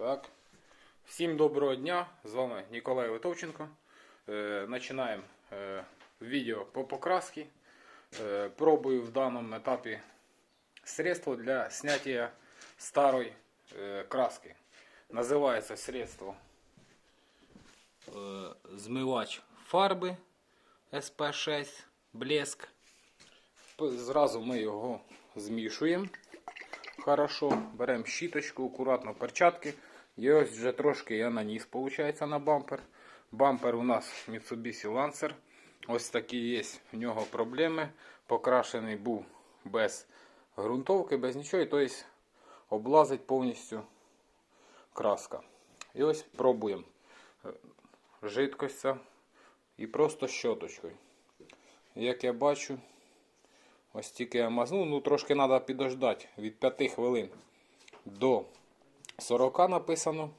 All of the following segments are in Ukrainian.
Так. Всім доброго дня! З вами Ніколай Литовченко. Е, Починаємо е, відео по покрасці. Е, пробую в даному етапі средство для снятия старої е, краски. Називається средство е, змивач фарби SP6 блеск. Зразу ми його змішуємо. Хорошо, беремо щіточку, акуратно перчатки. І ось вже трошки я наніс, виходить, на бампер. Бампер у нас Mitsubishi Lancer. Ось такі є в нього проблеми. Покрашений був без ґрунтовки, без нічого. Тобто облазить повністю краска. І ось пробуємо. Жидкость і просто щоточкою. Як я бачу, Ось тільки я мазнув, ну трошки треба підождати від 5 хвилин до 40 написано.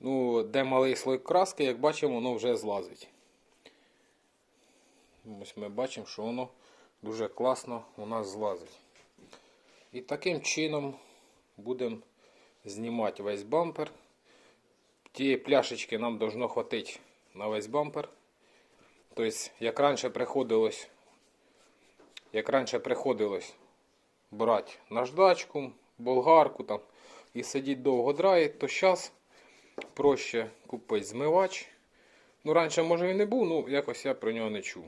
Ну, де малий слой краски, як бачимо, воно вже злазить. Ось ми бачимо, що воно дуже класно у нас злазить. І таким чином будемо знімати весь бампер. Тієї пляшечки нам должно хватити на весь бампер. Тобто, як раніше приходилось як раніше приходилось брати наждачку, болгарку там і сидіти довго драїть, то зараз проще купити змивач. Ну, раніше, може, він не був, ну якось я про нього не чув.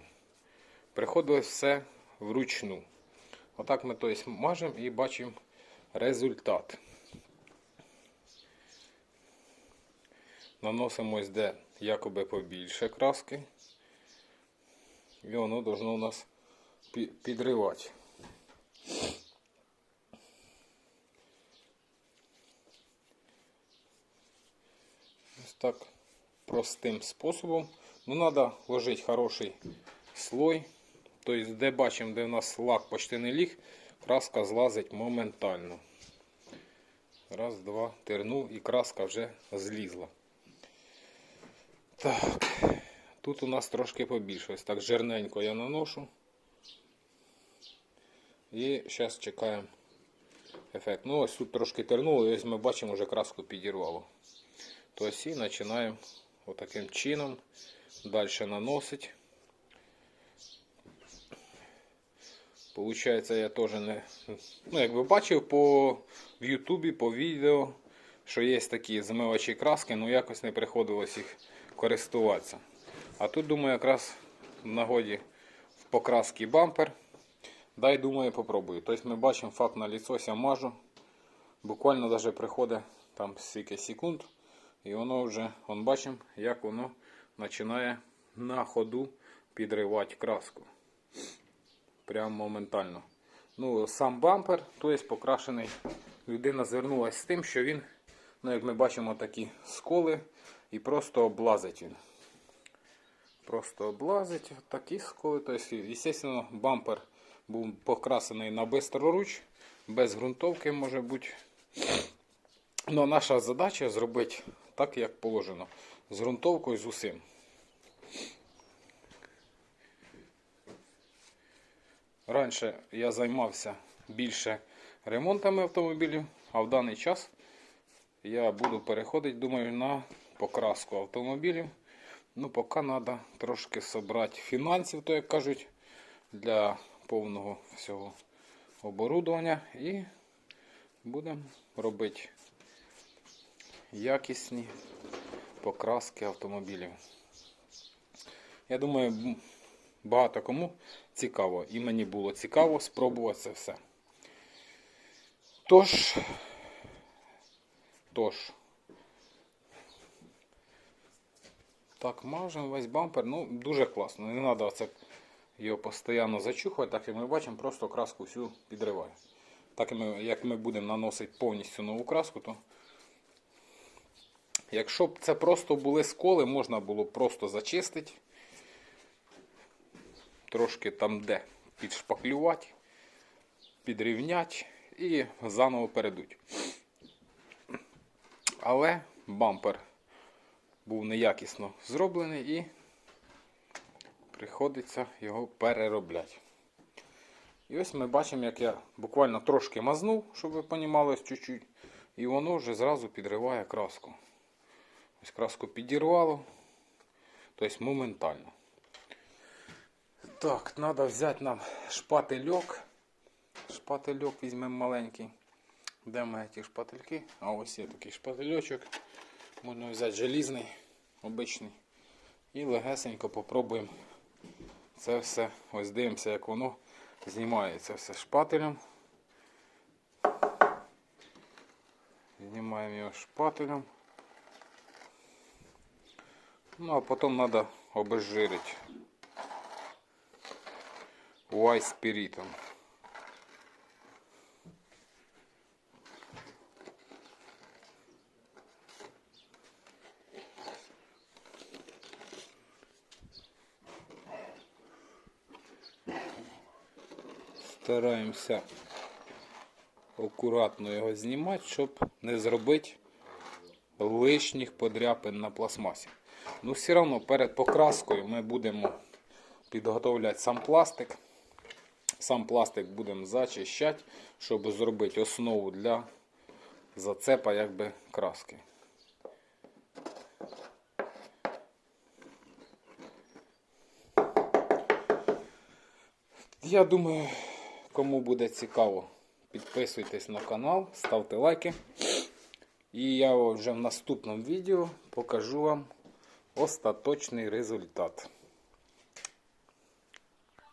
Приходилось все вручну. Отак ми тобто, мажемо і бачимо результат. Наносимо ось де якоби побільше краски. І воно должно у нас підривати. Так простим способом. Ну, треба вложити хороший слой. Тобто, де бачимо, де в нас лак почти не ліг, краска злазить моментально. Раз, два, тернув і краска вже злізла. Так, тут у нас трошки побільше. Ось так жирненько я наношу. І зараз чекаємо ефект. Ну, ось тут трошки тернуло, і ось ми бачимо, вже краску підірвало. Тобто і починаємо отаким чином далі наносити. Получається, я теж не. Ну, як ви бачив в Ютубі, по відео, що є такі змивачі краски, ну якось не приходилось їх користуватися. А тут, думаю, якраз в нагоді в покраски бампер. Дай, думаю, попробую. Тобто ми бачимо факт на лицо, я мажу. Буквально даже приходить там стільки секунд. І воно вже, он бачимо, як воно починає на ходу підривати краску. Прямо моментально. Ну, сам бампер, тобто покрашений. Людина звернулася з тим, що він, ну як ми бачимо, такі сколи і просто облазить він. Просто облазить такі сколи. Тобто, звісно, бампер був покрасений на бистроруч, без ґрунтовки може бути. Ну, наша задача зробити так, як положено. З ґрунтовкою, з усім. Раніше я займався більше ремонтами автомобілів, а в даний час я буду переходити, думаю, на покраску автомобілів. Ну, поки треба трошки зібрати фінансів, то як кажуть, для повного всього оборудовання і будемо робити якісні покраски автомобілів. Я думаю, багато кому цікаво. І мені було цікаво спробувати це все. Тож, тож, так, мажемо весь бампер. Ну, дуже класно. Не треба це його постійно зачухувати, так як ми бачимо, просто краску всю підриває. Так як ми будемо наносити повністю нову краску, то якщо б це просто були сколи, можна було просто зачистити. Трошки там де підшпаклювати, підрівняти і заново передуть. Але бампер був неякісно зроблений і приходиться його переробляти. І ось ми бачимо, як я буквально трошки мазнув, щоб ви розуміли. І воно вже зразу підриває краску. Ось краску підірвало. Тобто моментально. Так, треба взяти нам шпательок. Шпательок візьмемо маленький. Де мене ті шпательки? А ось є такий шпательочок. Можна взяти желізний, обичний. І легесенько попробуємо це все. Ось дивимося, як воно знімається все шпателем. Знімаємо його шпателем. Ну а потім треба обезжирити White спиритом. Стараємося акуратно його знімати, щоб не зробити лишніх подряпин на пластмасі. Ну, все одно перед покраскою ми будемо підготовляти сам пластик. Сам пластик будемо зачищати, щоб зробити основу для зацепа якби краски. Я думаю, кому буде цікаво, підписуйтесь на канал, ставте лайки. І я вже в наступному відео покажу вам остаточний результат.